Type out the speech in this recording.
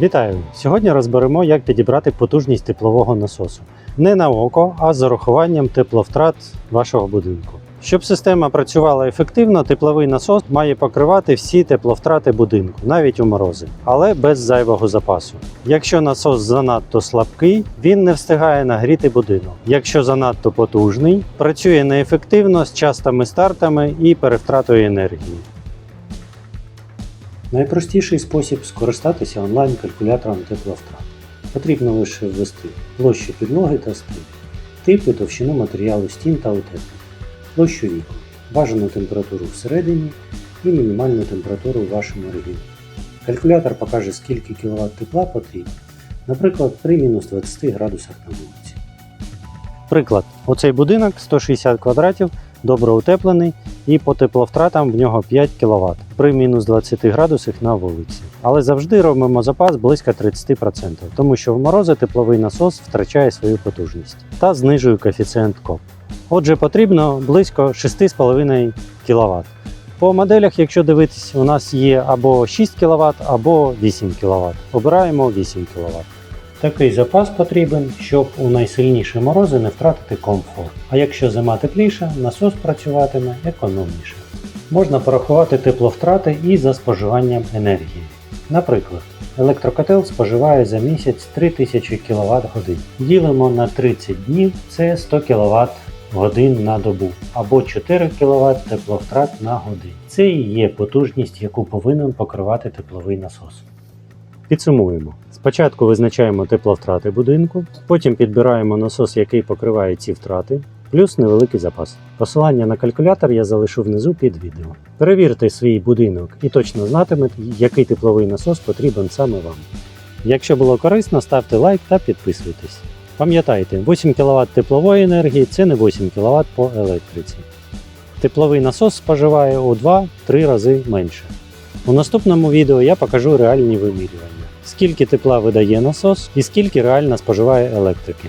Вітаю! Сьогодні розберемо, як підібрати потужність теплового насосу. Не на око, а з урахуванням тепловтрат вашого будинку. Щоб система працювала ефективно, тепловий насос має покривати всі тепловтрати будинку, навіть у морози, але без зайвого запасу. Якщо насос занадто слабкий, він не встигає нагріти будинок. Якщо занадто потужний, працює неефективно з частими стартами і перевтратою енергії. Найпростіший спосіб скористатися онлайн-калькулятором тепловтрат. Потрібно лише ввести площу підлоги та стелі, типи товщину матеріалу стін та утеплення, площу вікон, бажану температуру всередині і мінімальну температуру у вашому регіоні. Калькулятор покаже, скільки кВт тепла потрібно, наприклад, при мінус 20 градусах на вулиці. Приклад: оцей будинок 160 квадратів, добре утеплений і по тепловтратам в нього 5 кВт при мінус 20 градусах на вулиці. Але завжди робимо запас близько 30%, тому що в морози тепловий насос втрачає свою потужність та знижує коефіцієнт КОП. Отже, потрібно близько 6,5 кВт. По моделях, якщо дивитись, у нас є або 6 кВт, або 8 кВт. Обираємо 8 кВт. Такий запас потрібен, щоб у найсильніші морози не втратити комфорт. А якщо зима тепліша, насос працюватиме економніше. Можна порахувати тепловтрати і за споживанням енергії. Наприклад, електрокотел споживає за місяць 3000 кВт годин. Ділимо на 30 днів це 100 кВт годин на добу або 4 кВт тепловтрат на годину. Це і є потужність, яку повинен покривати тепловий насос. Підсумуємо. Спочатку визначаємо тепловтрати будинку, потім підбираємо насос, який покриває ці втрати, плюс невеликий запас. Посилання на калькулятор я залишу внизу під відео. Перевірте свій будинок і точно знатимете, який тепловий насос потрібен саме вам. Якщо було корисно, ставте лайк та підписуйтесь. Пам'ятайте, 8 кВт теплової енергії це не 8 кВт по електриці. Тепловий насос споживає у 2-3 рази менше. У наступному відео я покажу реальні вимірювання, скільки тепла видає насос і скільки реально споживає електрики.